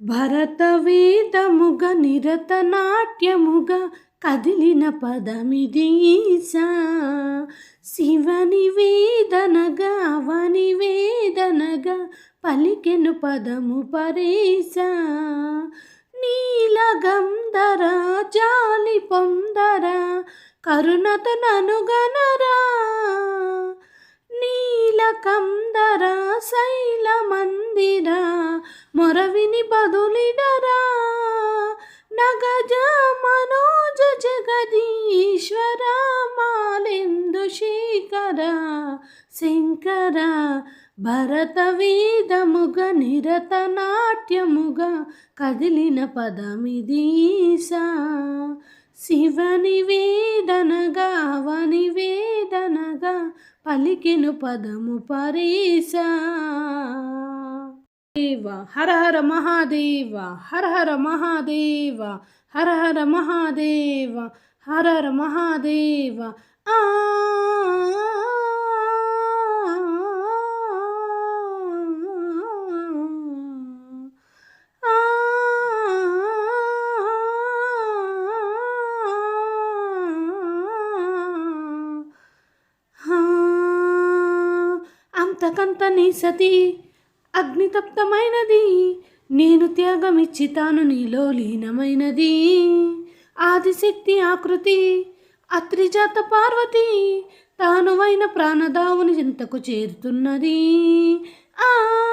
భరతవేదముగ నిరత నాట్యముగ కదిలిన పదమిది ఈశా శివని వేదనగా అవని వేదనగా పలికెను పదము పరేశా నీలగంధర జాలి పొందరా కరుణత శంకర భరత వేదముగ నిరత నాట్యముగ కదిలిన పదమిదీశా శివని వేదనగా అవని వేదనగా పలికెను పదము పరేశా దేవ హర హర మహాదేవ హర హర మహాదేవ హర హర మహాదేవ హర హర మహాదేవ ఆ. అంతకంత నీ సతి అగ్నితప్తమైనది. నేను త్యాగమిచ్చి తాను నీలో లీనమైనది. ఆదిశక్తి ఆకృతి అత్రిజాత పార్వతి తానువైన ప్రాణదావుని చింతకు చేరుతున్నది? ఆ,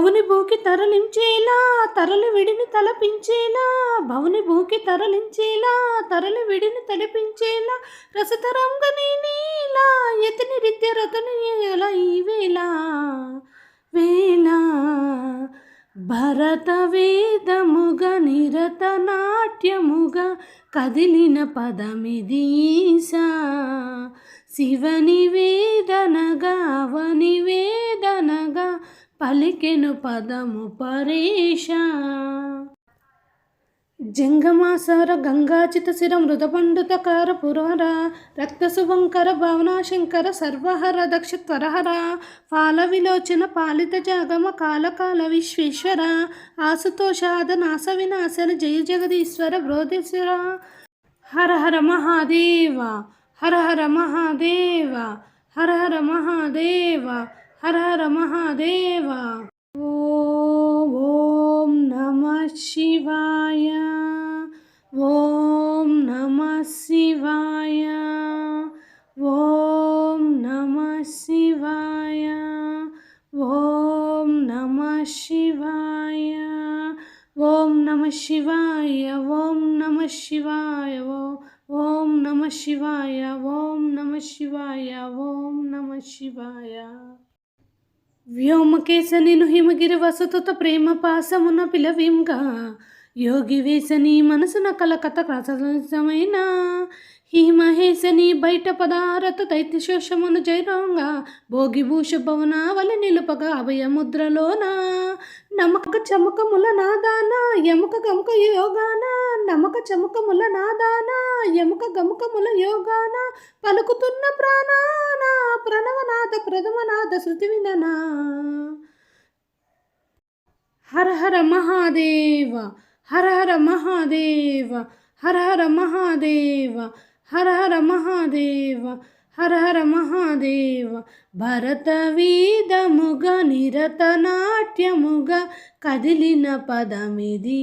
భవుని భూకి తరలించేలా తరలి విడిని తలపించేలా భవుని భూకి తరలించేలా తరలి విడిని తలపించేలా రసతరంగని నీలా ఎతిని రిత్య రతని ఎలా వేలా వేళ? వేళ? భరత వేదముగ నిరత నాట్యముగ కదిలిన పదమిది ఈశా శివని వేదనగా అవని వేదనగా పలికెను పదము పరేషా జంగమాసర గంగాచిత శిర మృదపండుతకార పురహర రక్త శుభంకర భావనాశంకర సర్వహర దక్ష త్వరహర పాల విలోచన పాలిత జాగమ కాలకాల విశ్వేశ్వర ఆసుతోషాద నాశ వినాశన జయ జగదీశ్వర బ్రోధేశ్వర హర హర మహాదేవ హర హర మహాదేవ హర హర మహాదేవ. హర హర మహాదేవ. ఓం నమ శివాయ. ఓం నమ శివాయ. ఓం నమ శివాయ. ఓం నమ శివాయ. ఓం నమ శివాయ. ఓం నమ శివాయ. ఓం నమ శివాయ. ఓం నమ శివాయ. ఓం నమ శివాయ. వ్యోమకేశనిను హిమగిరి వసతుత ప్రేమ పాసమున పిలవింగా. యోగి వేసని మనసున కలకత క్రసమైన హిమహేసని బయట పదారత దైత్యశోషమును జైరంగా భోగిభూష భవనావలి నిలుపగా అభయముద్రలోన. నమక చమకముల నాదాన యముక గముక యోగాన. నమక చమకముల నాదాన యముక గముకముల యోగాన. పలుకుతున్న ప్రాణాన ప్రణవనాద ప్రథమనాథ శృతి విననా హర హర మహాదేవ హర హర మహాదేవ హర హర మహాదేవ హర హర మహాదేవ హర హర మహాదేవ. భరత వేదముగ నిరత నాట్యముగ కదిలిన పదమిది